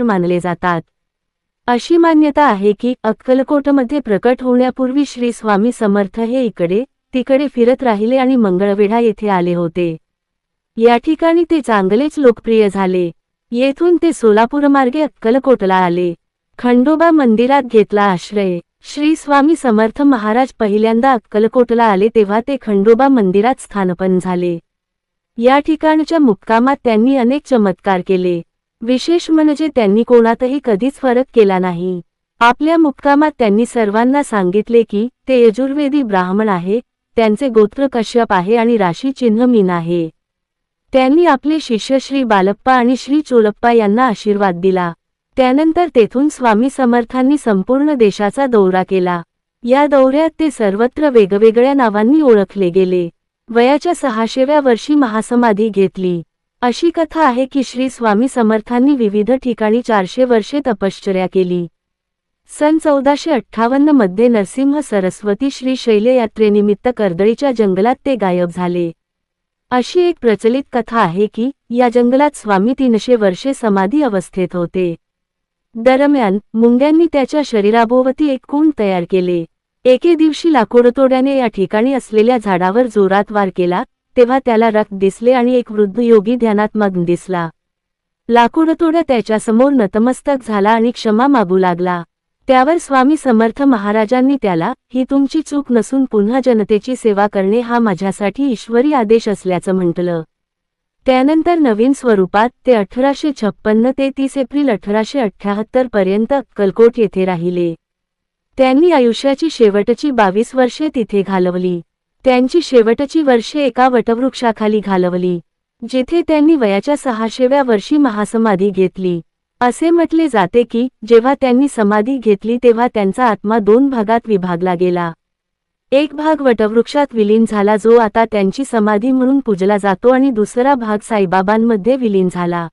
मानले जातात. अशी मान्यता आहे की अक्कलकोटमध्ये प्रकट होण्यापूर्वी श्री स्वामी समर्थ हे इकडे तिकडे फिरत राहिले आणि मंगळवेढा येथे आले होते. या ठिकाणी ते चांगलेच लोकप्रिय झाले. येथून ते सोलापूरमार्गे अक्कलकोटला आले. खंडोबा मंदिरात घेतला आश्रय. श्री स्वामी समर्थ महाराज पहिल्यांदा अक्कलकोटला आले तेव्हा ते खंडोबा मंदिरात स्थानपन झाले. या ठिकाणच्या मुक्कामात त्यांनी अनेक चमत्कार केले. विशेष म्हणजे त्यांनी कोणातही कधीच फरक केला नाही. आपल्या मुक्कामात त्यांनी सर्वांना सांगितले की ते यजुर्वेदी ब्राह्मण आहे त्यांचे गोत्र कश्यप आहे आणि राशी चिन्ह मीन आहे. त्यांनी आपले शिष्य श्री बालप्पा आणि श्री चोलप्पा यांना आशीर्वाद दिला. त्यानंतर तेथून स्वामी समर्थांनी संपूर्ण देशाचा दौरा केला. या दौऱ्यात ते सर्वत्र वेगवेगळ्या नावांनी ओळखले गेले. वयाच्या सहाशेव्या वर्षी महासमाधी घेतली. अशी कथा आहे की श्री स्वामी समर्थांनी विविध ठिकाणी चारशे वर्षे तपश्चर्या केली. सन चौदाशे अठ्ठावन्नमध्ये नरसिंह सरस्वती श्री शैलयात्रेनिमित्त कर्दळीच्या जंगलात ते गायब झाले. अशी एक प्रचलित कथा आहे की या जंगलात स्वामी तीनशे वर्षे समाधी अवस्थेत होते. दरम्यान मुंग्यांनी त्याच्या शरीराभोवती एक कुंड तयार केले. एके दिवशी लाकूडतोड्याने या ठिकाणी असलेल्या झाडावर जोरात वार केला तेव्हा त्याला रक्त दिसले आणि एक वृद्ध योगी ध्यानात मग्न दिसला. लाकूडतोडं त्याच्यासमोर नतमस्तक झाला आणि क्षमा मागू लागला. त्यावर स्वामी समर्थ महाराजांनी त्याला ही तुमची चूक नसून पुन्हा जनतेची सेवा करणे हा माझ्यासाठी ईश्वरी आदेश असल्याचं म्हटलं. त्यानंतर नवीन स्वरूपात ते अठराशे छप्पन्न ते तीस एप्रिल अठराशे अठ्ठ्याहत्तर पर्यंत अक्कलकोट येथे राहिले. त्यांनी आयुष्याची शेवटची बावीस वर्षे तिथे घालवली. त्यांची शेवटची वर्षे एका वटवृक्षाखाली घालवली जिथे त्यांनी वयाच्या सहाशेव्या वर्षी महासमाधी घेतली. असे म्हटले जाते की जेव्हा त्यांनी समाधी घेतली तेव्हा त्यांचा आत्मा दोन भागात विभागला गेला. एक भाग वटवृक्षात विलीन झाला जो आता त्यांची समाधी म्हणून पूजला जातो आणि दुसरा भाग साईबाबांमध्ये विलीन झाला.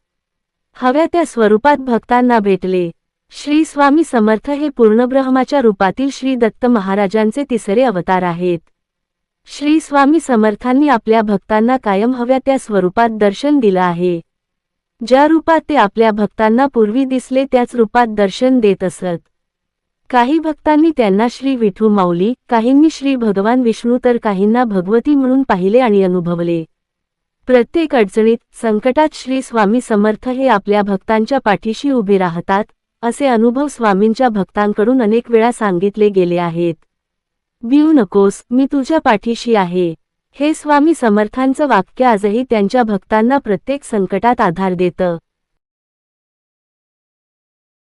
हव्या त्या स्वरूपात भक्तांना भेटले. श्री स्वामी समर्थ हे पूर्णब्रह्माच्या रूपातील श्री दत्त महाराजांचे तिसरे अवतार आहेत. श्री स्वामी समर्थांनी आपल्या भक्तांना कायम हव्या त्या स्वरूपात दर्शन दिलं आहे. ज्या रूपात ते आपल्या भक्तांना पूर्वी दिसले त्याच रूपात दर्शन देत असत. काही भक्तांनी त्यांना श्री विठू माऊली काहींनी श्री भगवान विष्णू तर काहींना भगवती म्हणून पाहिले आणि अनुभवले. प्रत्येक अडचणीत संकटात श्री स्वामी समर्थ हे आपल्या भक्तांच्या पाठीशी उभे राहतात असे अनुभव स्वामींच्या भक्तांकडून अनेक वेळा सांगितले गेले आहेत. भिऊ नकोस मी तुझ्या पाठीशी आहे. हे स्वामी समर्थांचं वाक्य आजही त्यांच्या भक्तांना प्रत्येक संकटात आधार देतं.